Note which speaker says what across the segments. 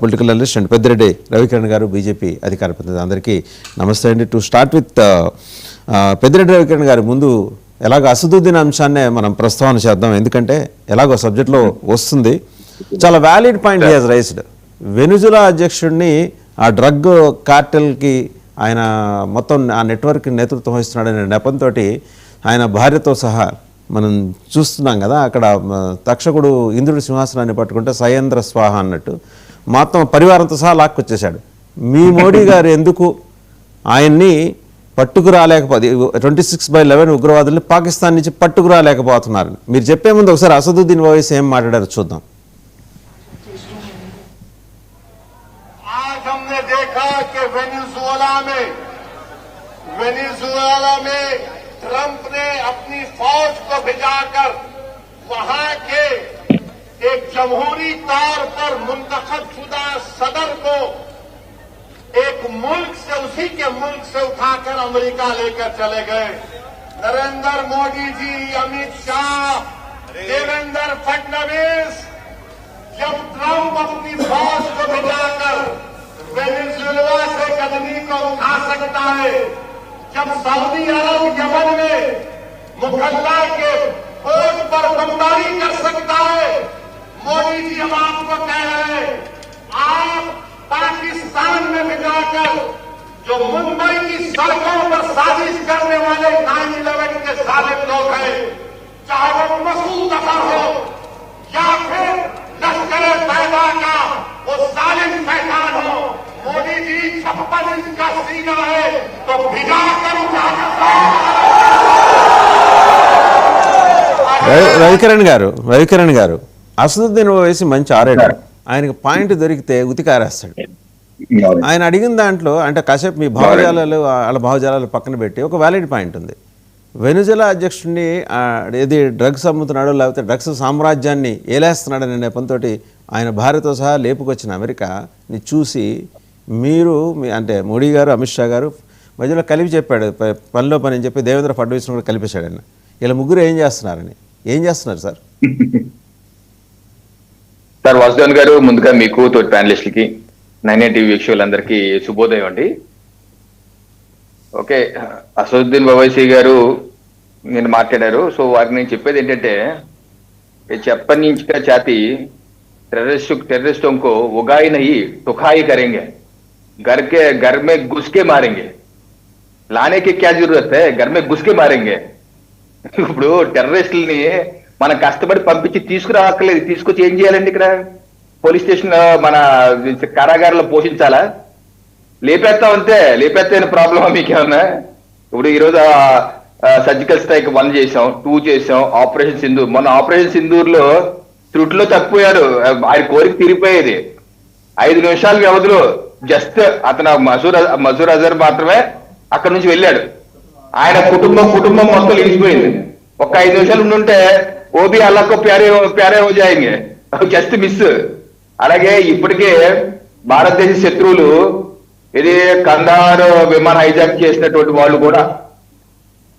Speaker 1: Political analyst and Peddireddy Ravikiran గారు BJP అధికార ప్రతినిధి అందరికీ నమస్తే అండి. To start with Peddireddy Ravikiran గారు ముందు ఎలాగ అసదుద్దీన్ అంశాన్నే మనం ప్రస్తావన చేద్దాం. ఎందుకంటే ఎలాగో సబ్జెక్ట్లో వస్తుంది. చాలా valid point he has raised Venezuela అధ్యక్షుడిని ఆ డ్రగ్ కార్టెల్కి ఆయన మొత్తం ఆ నెట్వర్క్ నేతృత్వం వహిస్తున్నాడనే నెపంతో ఆయన భార్యతో సహా మనం చూస్తున్నాం కదా అక్కడ తక్షకుడు ఇంద్రుడి సింహాసనాన్ని పట్టుకుంటే సయేంద్ర స్వాహ అన్నట్టు. మొత్తం పరివారంతో సహా లాక్కొచ్చేశాడు మీ మోడీ గారు ఎందుకు ఆయన్ని పట్టుకురాలేకపోతే ట్వంటీ సిక్స్ బై లెవెన్ ఉగ్రవాదుల్ని పాకిస్తాన్ నుంచి పట్టుకురాలేకపోతున్నారు మీరు చెప్పే ముందు ఒకసారి అసదుద్దీన్ ఓవైసీ ఏం మాట్లాడారు చూద్దాం
Speaker 2: आज हमने देखा कि वेनिजुएला में वेनिजुएला में ट्रंप ने अपनी फौज को भिजाकर वहां के एक जमहूरी तौर पर उसी के मुल्क से उठाकर अमेरिका लेकर चले गए। नरेंद्र मोदी जी अमित शाह देवेंद्र फडणवीस जब ट्रंप अपनी फौज को भिजाकर वेनेजुएला से कदमी को उठा सकता है जब सऊदी अरब यमन में मुखल्ला के पोर्ट पर बमबारी कर सकता है मोदी जी हम आपको कह रहे हैं आप पाकिस्तान में भिजाकर जो मुंबई की सड़कों पर साजिश करने वाले नाइन इलेवन के सालिम लोग हैं चाहे वो मसूद अजहर हो या फिर लश्कर पैदा का वो सालिम शैतान हो मोदी जी छप्पन इंच का सीना है तो भिगा कर उठा
Speaker 1: రవి రవికిరణ్ గారు రవికిరణ్ గారు అసదుద్దీన్ ఓవైసీ మంచి ఆరేడు ఆయనకి పాయింట్ దొరికితే ఉతికారేస్తాడు ఆయన అడిగిన దాంట్లో అంటే కాసేపు మీ భావజాలాలు వాళ్ళ భావజాలాలు పక్కన పెట్టి ఒక వ్యాలిడ్ పాయింట్ ఉంది. వెనుజులా అధ్యక్షుడిని ఏది డ్రగ్స్ అమ్ముతున్నాడో లేకపోతే డ్రగ్స్ సామ్రాజ్యాన్ని ఏలేస్తున్నాడనే నెపంతో ఆయన భార్యతో సహా లేపుకొచ్చిన అమెరికాని చూసి మీరు మీ అంటే మోడీ గారు అమిత్ షా గారు మధ్యలో కలిపి చెప్పాడు. పనిలో పని అని చెప్పి దేవేంద్ర ఫడ్నవీస్ని కూడా కలిపేశాడు ఆయన. ఇలా ముగ్గురు ఏం చేస్తున్నారని. ఏం చేస్తున్నారు సార్?
Speaker 3: సార్ వాసుదేవన్ గారు ముందుగా మీకు తోటి ప్యానలిస్టులకి నైన్ టీవీ వీక్షకులందరికీ శుభోదయం అండి ఓకే అసదుద్దీన్ ఓవైసీ గారు నేను మాట్లాడారు సో వారికి నేను చెప్పేది ఏంటంటే ये छप्पन इंच का छाती टेररिस्ट टेररिस्टों को उगाई नहीं टुखाई करेंगे घर के घर में घुस के मारेंगे लाने की क्या जरूरत है घर में घुस के मारेंगे ఇప్పుడు టెర్రరిస్టుల్ని మనం కష్టపడి పంపించి తీసుకురావక్కర్లేదు తీసుకొచ్చి ఏం చేయాలండి ఇక్కడ పోలీస్ స్టేషన్లో మన కారాగారంలో పోషించాలా? లేపేస్తాం అంతే లేపేస్తే ప్రాబ్లమా మీకేమన్నా? ఇప్పుడు ఈరోజు సర్జికల్ స్ట్రైక్ వన్ చేసాం టూ చేసాం ఆపరేషన్ సింధూర్. మొన్న ఆపరేషన్ సింధూర్లో త్రుట్లో తప్పిపోయాడు ఆయన కోరిక తీరిపోయేది. ఐదు నిమిషాల వ్యవధిలో జస్ట్ అతను మసూర్ మసూర్ అజర్ మాత్రమే అక్కడ నుంచి వెళ్ళాడు. ఆయన కుటుంబం కుటుంబం మొత్తం లేచిపోయింది. ఒక ఐదు నిమిషాలు ఉండుంటే ఓబీ అల్లకో ప్యారే ప్యారే హో జస్ట్ మిస్. అలాగే ఇప్పటికే భారతదేశ శత్రువులు ఇది కందార్ విమాన హైజాక్ చేసినటువంటి వాళ్ళు కూడా.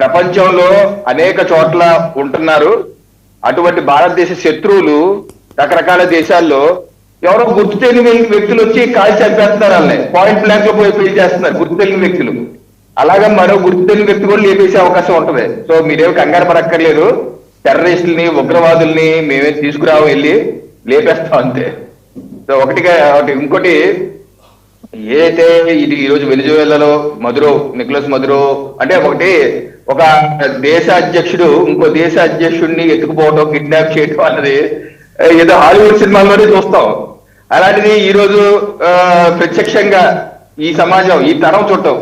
Speaker 3: ప్రపంచంలో అనేక చోట్ల ఉంటున్నారు. అటువంటి భారతదేశ శత్రువులు రకరకాల దేశాల్లో ఎవరో గుర్తు తెలియని వ్యక్తులు వచ్చి కాల్చి చంపేస్తున్నారు వాళ్ళని. పాయింట్ బ్లాంక్లో పోయి పెళ్ళి చేస్తున్నారు గుర్తు తెలియని వ్యక్తులు. అలాగే మరో గుర్తు తెలియని వ్యక్తి కూడా లేపేసే అవకాశం ఉంటుంది. సో మీరేమి కంగారు పడక్కర్లేదు. టెర్రరిస్టుల్ని ఉగ్రవాదుల్ని మేమే తీసుకురావు వెళ్ళి లేపేస్తాం అంతే. ఒకటిగా ఒకటి ఇంకోటి ఏదైతే ఇది ఈ రోజు వెనిజువేలాలో మధురో నిక్లస్ మధురో అంటే ఒకటి ఒక దేశ అధ్యక్షుడు ఇంకో దేశ అధ్యక్షుడిని ఎత్తుకుపోవడం కిడ్నాప్ చేయటం అన్నది ఏదో హాలీవుడ్ సినిమాల్లోనే చూస్తాం. అలాంటిది ఈ రోజు ప్రత్యక్షంగా ఈ సమాజం ఈ తరం చూడటం.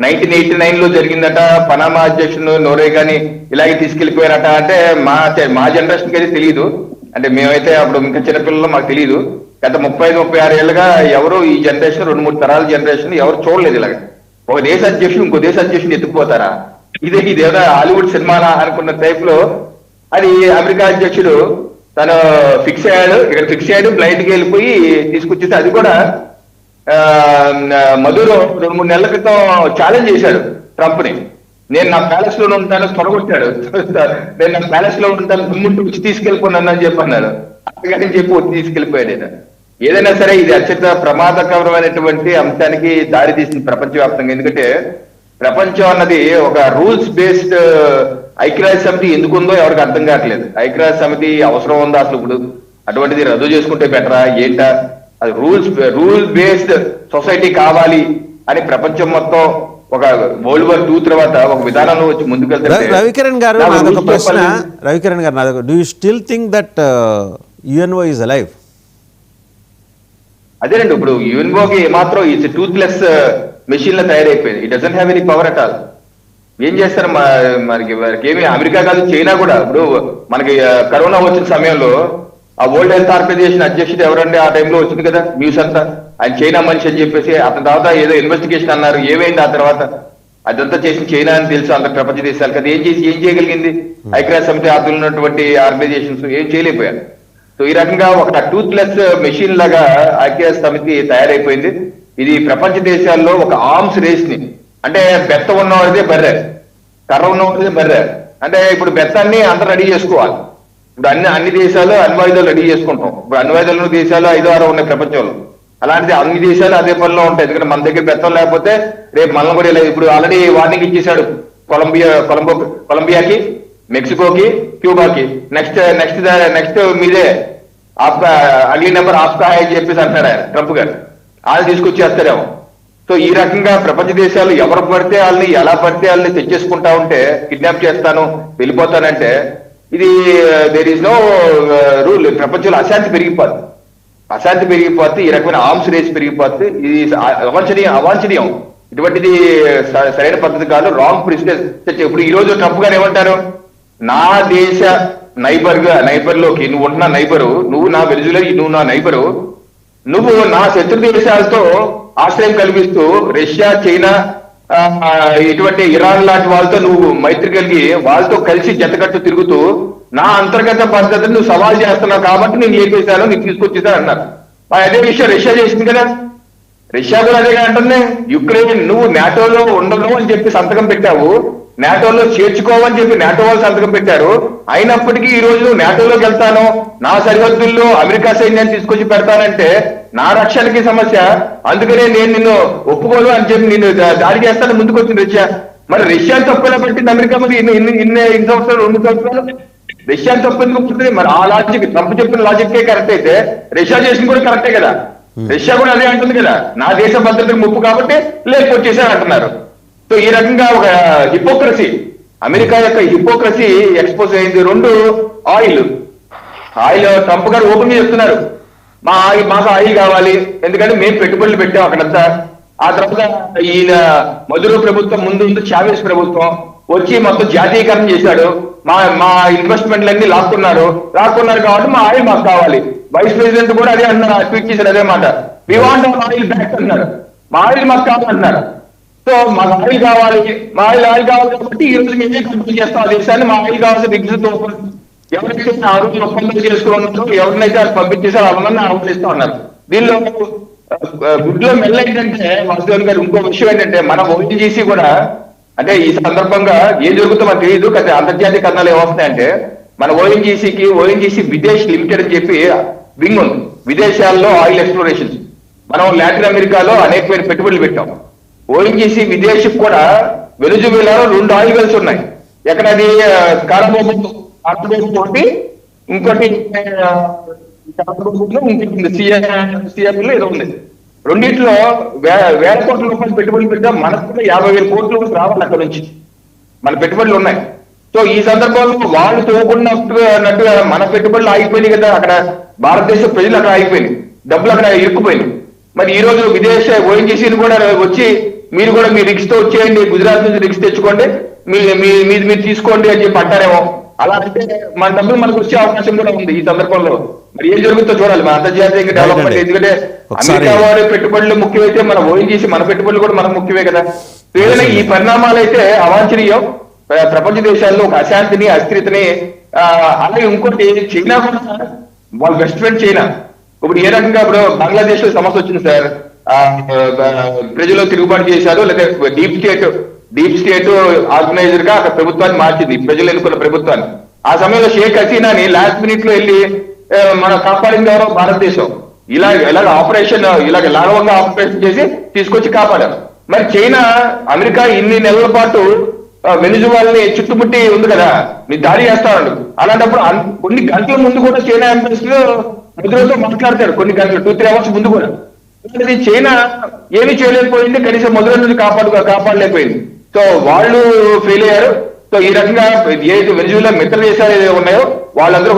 Speaker 3: నైన్టీన్ ఎయిటీ నైన్లో జరిగిందట పనామా అధ్యక్షుడు నోరేగాని ఇలాగే తీసుకెళ్ళిపోయారట అంటే మా మా జనరేషన్కి అయితే తెలియదు అంటే మేమైతే అప్పుడు ఇంకా చిన్నపిల్లలు మాకు తెలియదు గత ముప్పై ఐదు ముప్పై ఆరు ఏళ్ళుగా ఎవరు ఈ జనరేషన్ రెండు మూడు తరాల జనరేషన్ ఎవరు చూడలేదు ఇలాగ. ఒక దేశ అధ్యక్షుడు ఇంకో దేశ అధ్యక్షుడిని ఎత్తుకుపోతారా? ఇదే ఇదేదో హాలీవుడ్ సినిమానా అనుకున్న టైప్లో అది అమెరికా అధ్యక్షుడు తను ఫిక్స్ అయ్యాడు ఇక్కడ ఫిక్స్ అయ్యాడు బ్లైండ్కి వెళ్ళిపోయి తీసుకొచ్చేసి అది కూడా ఆ, మధురో రెండు మూడు నెలల క్రితం ఛాలెంజ్ చేశాడు ట్రంప్ని నేను నా ప్యాలెస్లో ఉంటాను తొడగొట్టాడు నేను నా ప్యాలెస్లో ఉంటాను దుమ్ముంటూ వచ్చి అని చెప్పి అన్నాడు. అందుకని చెప్పి వచ్చి తీసుకెళ్ళిపోయాడు నేను ఏదైనా సరే ఇది అత్యంత ప్రమాదకరమైనటువంటి అంశానికి దారి తీసింది ప్రపంచవ్యాప్తంగా. ఎందుకంటే ప్రపంచం అన్నది ఒక రూల్స్ బేస్డ్ ఐక్యరాజ్య సమితి ఎందుకు ఉందో ఎవరికి అర్థం కావట్లేదు. ఐక్యరాజ్య సమితి అవసరం ఉందా అసలు ఇప్పుడు? అటువంటిది రద్దు చేసుకుంటే బెటరా? ఏంటా? అది రూల్స్ రూల్ బేస్డ్ సొసైటీ కావాలి అని ప్రపంచం మొత్తం ఒక వరల్డ్ వార్ టూ తర్వాత ఒక విధానంలో వచ్చి ముందుకెళ్తే
Speaker 1: ర- రవికిరణ్ గారు నాదొక ప్రశ్న. రవికిరణ్ గారు నాదొక do you still think that UNO is alive
Speaker 3: అదేనండి ఇప్పుడు యుఎన్ఓకి ఏమాత్రం ఈ టూత్లెస్ మెషిన్లో తయారైపోయింది. It doesn't have any power at all ఏం చేస్తారు మనకి ఏమి అమెరికా కాదు చైనా కూడా. ఇప్పుడు మనకి ఆ, కరోనా వచ్చిన సమయంలో ఆ వరల్డ్ హెల్త్ ఆర్గనైజేషన్ అధ్యక్షుడు ఎవరండి ఆ టైంలో వచ్చింది కదా? న్యూస్ అంతా. ఆయన చైనా మనిషి అని చెప్పేసి అతని తర్వాత ఏదో ఇన్వెస్టిగేషన్ అన్నారు. ఏమైంది ఆ తర్వాత? అదంతా చేసిన చైనా అని తెలుసు అంత ప్రపంచ దేశాలు కదా. ఏం చేసి ఏం చేయగలిగింది? ఐక్యరాజ్య సమితి ఆధ్వర్యంలో ఉన్నటువంటి ఆర్గనైజేషన్స్ ఏం చేయలేకపోయారు. సో ఈ రకంగా ఒక టూత్లెస్ మెషిన్ లాగా ఐక్య సమితి తయారైపోయింది. ఇది ప్రపంచ దేశాల్లో ఒక ఆర్మ్స్ రేస్ని అంటే బెత్త ఉన్నవాడిదే బర్రె కర్ర ఉన్నవాడిదే బర్రె. అంటే ఇప్పుడు బెత్తాన్ని అందరూ రెడీ చేసుకోవాలి. ఇప్పుడు అన్ని అన్ని దేశాలు అణ్వాయుధాలు రెడీ చేసుకుంటాం. ఇప్పుడు అణ్వాయుధాలు దేశాలు ఐదు ఆరు ఉన్నాయి ప్రపంచంలో. అలాంటిది అన్ని దేశాలు అదే పనిలో ఉంటాయి. ఎందుకంటే మన దగ్గర బెత్తం లేకపోతే రేపు మనం కూడా ఇప్పుడు ఆల్రెడీ వార్నింగ్ ఇచ్చేశాడు కొలంబియా కొలంబో కొలంబియాకి. మెక్సికోకి క్యూబాకి నెక్స్ట్ నెక్స్ట్ నెక్స్ట్ మీదే ఆప్కా అగ్లీ నెంబర్ ఆప్కా హై అని చెప్పేసి అంటున్నారు ఆయన ట్రంప్ గారు. వాళ్ళు తీసుకొచ్చేస్తారేమో. సో ఈ రకంగా ప్రపంచ దేశాలు ఎవరు పడితే వాళ్ళని ఎలా పడితే వాళ్ళని తెచ్చేసుకుంటా ఉంటే కిడ్నాప్ చేస్తాను వెళ్ళిపోతానంటే ఇది దేర్ ఇస్ నో రూల్ ప్రపంచంలో అశాంతి పెరిగిపోతుంది అశాంతి పెరిగిపోతే ఈ రకమైన ఆర్మ్స్ రేస్ పెరిగిపోతే ఇది అవాంఛనీయం అవాంఛనీయం. ఇటువంటిది స- సరైన పద్ధతి కాదు రాంగ్ ప్రిసిడెన్స్ ఇప్పుడు ఈ రోజు ట్రంప్ గారు ఏమంటారు? నా దేశ నైబర్గా నైబర్లోకి నువ్వు ఉంటున్న నైబరు నువ్వు నా వెనుజులర్ నువ్వు నా నైబరు నువ్వు నా శత్రు దేశాలతో ఆశ్రయం కల్పిస్తూ రష్యా చైనా ఇటువంటి ఇరాన్ లాంటి వాళ్ళతో నువ్వు మైత్రి కలిగి వాళ్ళతో కలిసి జతకట్టు తిరుగుతూ నా అంతర్గత పద్ధతిని నువ్వు సవాల్ చేస్తున్నావు కాబట్టి నేను లేపేశాను నీకు తీసుకొచ్చేసాను అన్నారు. అదే విషయం రష్యా చేసింది కదా. రష్యా కూడా అదే అంటుంది యుక్రెయిన్ నువ్వు నాటోలో ఉండను అని చెప్పి సంతకం పెట్టావు. నాటోలో చేర్చుకోవని చెప్పి నాటో వాళ్ళు సంతకం పెట్టారు. అయినప్పటికీ ఈ రోజు నాటోలోకి వెళ్తాను నా సరిహద్దుల్లో అమెరికా సైన్యాన్ని తీసుకొచ్చి పెడతానంటే నా రక్షణకి సమస్య. అందుకనే నేను నిన్ను ఒప్పుకోను అని చెప్పి నిన్ను దా- దాడి చేస్తాను ముందుకు వచ్చింది రష్యా. మరి రష్యా తప్పులా పట్టింది అమెరికా మరి ఇన్ని ఇన్ని ఇన్ని ఇన్ని సంవత్సరాలు రెండు సంవత్సరాలు? రష్యా తప్పు ఎందుకు పుట్టింది మరి ఆ లాజిక్ ట్రంప్ చెప్పిన లాజిక్కే కరెక్ట్ అయితే రష్యా చేసింది కూడా కరెక్టే కదా. రష్యా కూడా అదే అంటుంది కదా. నా దేశ భద్రతకు ముప్పు కాబట్టి లేకపోతే అంటున్నారు సో ఈ రకంగా ఒక హిపోక్రసీ అమెరికా యొక్క హిపోక్రసీ ఎక్స్పోజ్ అయింది. రెండు ఆయిల్. ఆయిల్ ట్రంప్ గారు ఓపెన్గా చెప్తున్నారు. మా ఆయిల్ మాకు ఆయిల్ కావాలి. ఎందుకంటే మేము పెట్టుబడులు పెట్టాం అక్కడంతా. ఆ తర్వాత ఈయన మధుర ప్రభుత్వం ముందు ముందు చావేస్ ప్రభుత్వం వచ్చి మొత్తం జాతీయకరణ చేశాడు. మా మా ఇన్వెస్ట్మెంట్లన్నీ లాక్కున్నారు. లాక్కున్నారు కాబట్టి మా ఆయిల్ మాకు కావాలి. వైస్ ప్రెసిడెంట్ కూడా అదే అన్నారు ట్వీట్ చేశారు అదే మాట. వి వాంట్ ఆయిల్ బ్యాక్ అన్నారు. మా ఆయిల్ మాకు కావాలన్నారు. సో మాకు ఆయిల్ కావాలి. మా ఆయిల్ ఆయిల్ కావాలి కాబట్టి ఈ రోజు మేమే కంట్రోల్ చేస్తాం. ఆ దేశాన్ని మా ఆయిల్ కావాల్సిన దిగ్గుతో ఎవరైతే ఆ రోజు ఒప్పందం చేసుకున్నారో ఎవరినైతే అది పంపించేసారో అవన్నీ ఆహ్వానిస్తా ఉన్నారు. దీనిలో గుడ్లో మెల్ల ఏంటంటే వాసుదేవన్ గారు ఇంకో విషయం ఏంటంటే మన ఓఎన్జీసీ కూడా అంటే ఈ సందర్భంగా ఏం జరుగుతుందో మనకు తెలియదు కానీ అంతర్జాతీయ కథనాలు ఏమొస్తున్నాయంటే మన ఓఎన్జీసీకి ఓఎన్జీసీ విదేశ్ లిమిటెడ్ అని చెప్పి వింగ్ ఉంది. విదేశాల్లో ఆయిల్ ఎక్స్ప్లోరేషన్. మనం లాటిన్ అమెరికాలో అనేక పెట్టుబడులు పెట్టాం. ఓఎన్జీసీ విదేశీ కూడా వెనుజువేలాలో రెండు ఆయిల్ వెల్స్ ఉన్నాయి ఎక్కడది కారబోబు కారబోబు ఒకటి ఇంకోటి ఇంకొకటి ఏదో ఉంది. రెండిట్లో వే- వేల కోట్ల రూపాయలు పెట్టుబడులు పెట్టాం మనకు కూడా యాభై వేల కోట్ల రావాలి అక్కడ నుంచి. మన పెట్టుబడులు ఉన్నాయి. సో ఈ సందర్భంలో వాళ్ళు తోకున్నట్టుగా అన్నట్టుగా మన పెట్టుబడులు ఆగిపోయినాయి కదా. అక్కడ భారతదేశ ప్రజలు అక్కడ ఆగిపోయినాయి. డబ్బులు అక్కడ ఇరుక్కుపోయినాయి. మరి ఈ రోజు విదేశ ఓఎన్జీసీని కూడా వచ్చి మీరు కూడా మీ రిక్స్తో వచ్చేయండి గుజరాత్ నుంచి రిక్స్ తెచ్చుకోండి మీ మీ- మీది మీరు తీసుకోండి అని చెప్పి అంటారేమో. అలా అంటే మన డబ్బులు మనకు వచ్చే అవకాశం కూడా ఉంది ఈ సందర్భంలో. మరి ఏం జరుగుతుందో చూడాలి మన అంతర్జాతీయ డెవలప్మెంట్ ఎందుకంటే అమెరికా వారి పెట్టుబడులు ముఖ్యమైతే మన ఓఎన్జీసీ మన పెట్టుబడులు కూడా మనకు ముఖ్యమే కదా. ఏదైనా ఈ పరిణామాలు అయితే అవాంఛనీయం. ప్ర- ప్రపంచ దేశాల్లో ఒక అశాంతిని అస్థిరతని అలాగే ఇంకోటి చైనా కూడా వాళ్ళ బెస్ట్ ఫ్రెండ్ చైనా. ఇప్పుడు ఏ రకంగా ఇప్పుడు బంగ్లాదేశ్లో సమస్య వచ్చింది సార్? ప్రజలు తిరుగుబాటు చేశారు లేదా డీప్ స్టేట్ డీప్ స్టేట్ ఆర్గనైజర్గా అక్కడ ప్రభుత్వాన్ని మార్చింది ప్రజలు ఎన్నుకున్న ప్రభుత్వాన్ని. ఆ సమయంలో షేక్ హసీనాని లాస్ట్ మినిట్లో వెళ్ళి మన మనం కాపాడింది ఎవరో? భారతదేశం. ఇలా ఇలాగ ఆపరేషన్ ఇలాగ లాఘవంగా ఆపరేషన్ చేసి తీసుకొచ్చి కాపాడారు. మరి చైనా అమెరికా ఇన్ని నెలల పాటు ఆ, చుట్టుముట్టి ఉంది కదా మీ దాడి చేస్తాడు అలాంటప్పుడు కొన్ని గంటల ముందు కూడా చైనా ఎంబసీలో మాట్లాడతారు కొన్ని గంటలు టూ త్రీ అవర్స్ ముందు కూడా. అలాంటిది చైనా ఏమి చేయలేకపోయింది కనీసం మొదటి నుంచి కాపాడు కాపాడలేకపోయింది. సో వాళ్ళు ఫెయిల్ అయ్యారు. సో ఈ రకంగా ఏదైతే వెనిజులా మిత్ర దేశాలు ఉన్నాయో వాళ్ళందరూ